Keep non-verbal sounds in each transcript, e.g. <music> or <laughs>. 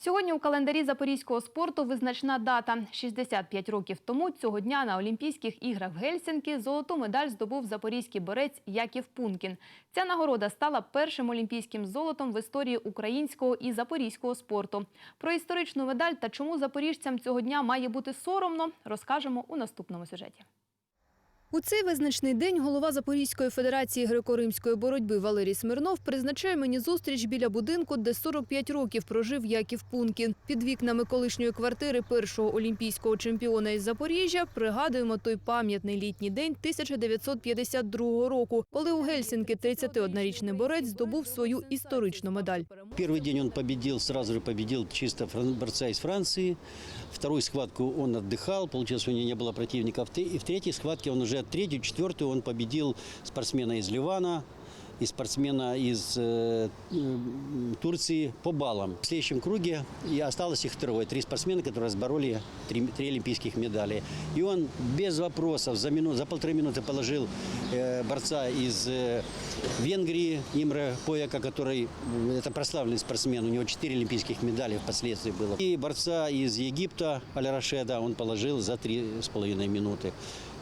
Сьогодні у календарі запорізького спорту визначна дата. 65 років тому цього дня на Олімпійських іграх в Гельсінкі золоту медаль здобув запорізький борець Яків Пункін. Ця нагорода стала першим олімпійським золотом в історії українського і запорізького спорту. Про історичну медаль та чому запоріжцям цього дня має бути соромно, розкажемо у наступному сюжеті. У цей визначний день голова Запорізької федерації греко-римської боротьби Валерій Смирнов призначає мені зустріч біля будинку, де 45 років прожив Яків Пункін. Під вікнами колишньої квартири першого олімпійського чемпіона із Запоріжжя пригадуємо той пам'ятний літній день 1952 року, коли у Гельсінки 31-річний борець здобув свою історичну медаль. Первый день он победил, сразу же победил чисто фран- борца из Франции. Вторую схватку он отдыхал, получилось, у него не было противников. Те- И в третьей схватке он уже третью, четвертую он победил спортсмена из Ливана и спортсмена из э, Турции по баллам. В следующем круге и осталось их трое. Три спортсмена, которые сбороли три, три олимпийских медали. И он без вопросов за, минут, за полторы минуты положил э, борца из э, Венгрии, Имре Пояка, который это прославленный спортсмен. У него четыре олимпийских медали впоследствии было. И борца из Египта, Аля Рашеда, он положил за три с половиной минуты.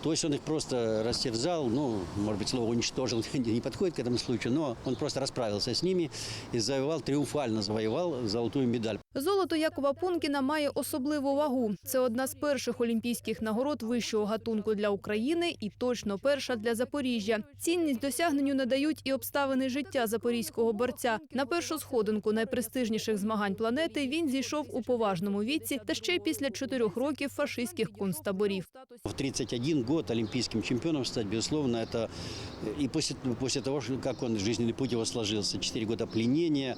То есть он их просто растерзал, ну, может быть, слово уничтожил <laughs> не подходит к этому случаю, но он просто расправился с ними и завоевал, триумфально завоевал золотую медаль. Золото Якова Пункіна має особливу вагу. Це одна з перших олімпійських нагород вищого гатунку для України і точно перша для Запоріжжя. Цінність досягненню надають і обставини життя запорізького борця. На першу сходинку найпрестижніших змагань планети він зійшов у поважному віці та ще й після чотирьох років фашистських концтаборів. В 31 год олимпийским чемпионом стать, безусловно, это э, и после, после того, что- как он жизненный путь его сложился, 4 года пленения,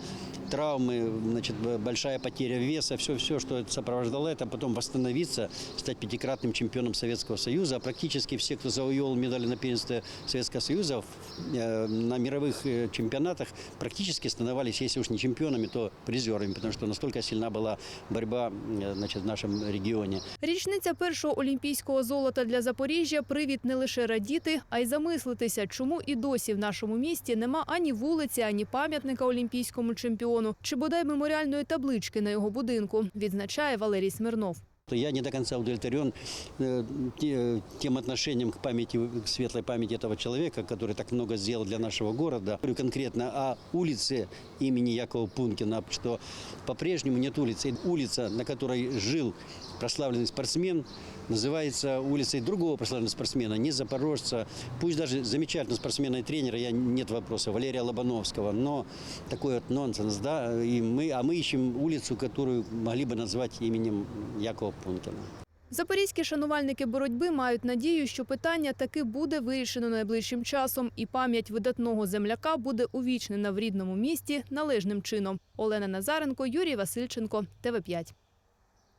травмы, значит, б- большая потеря веса, все-все, что это сопровождало это, потом восстановиться, стать пятикратным чемпионом Советского Союза. А практически все, кто завоевал медали на первенстве Советского Союза, в- э, на мировых э, чемпионатах практически становились, если уж не чемпионами, то призерами, потому что настолько сильна была борьба э, значит, в нашем регионе. Річниця першого олімпійського золота для Запоріжжя привід не лише радіти, а й замислитися, чому і досі в нашому місті нема ані вулиці, ані пам'ятника олімпійському чемпіону, чи бодай меморіальної таблички на його будинку, відзначає Валерій Смирнов. Я не до конца удовлетворен э, те- тем отношением к памяти, к светлой памяти этого человека, который так много сделал для нашего города. Говорю конкретно о улице имени Якова Пункина, что по-прежнему нет улицы. Улица, на которой жил прославленный спортсмен, называется улицей другого прославленного спортсмена, не запорожца, пусть даже замечательного спортсмена и тренера, я нет вопроса, Валерия Лобановского, но такой вот нонсенс, да, и мы, а мы ищем улицу, которую могли бы назвать именем Якова Пункина. Запорізькі шанувальники боротьби мають надію, що питання таки буде вирішено найближчим часом, і пам'ять видатного земляка буде увічнена в рідному місті належним чином. Олена Назаренко, Юрій Васильченко, ТВ 5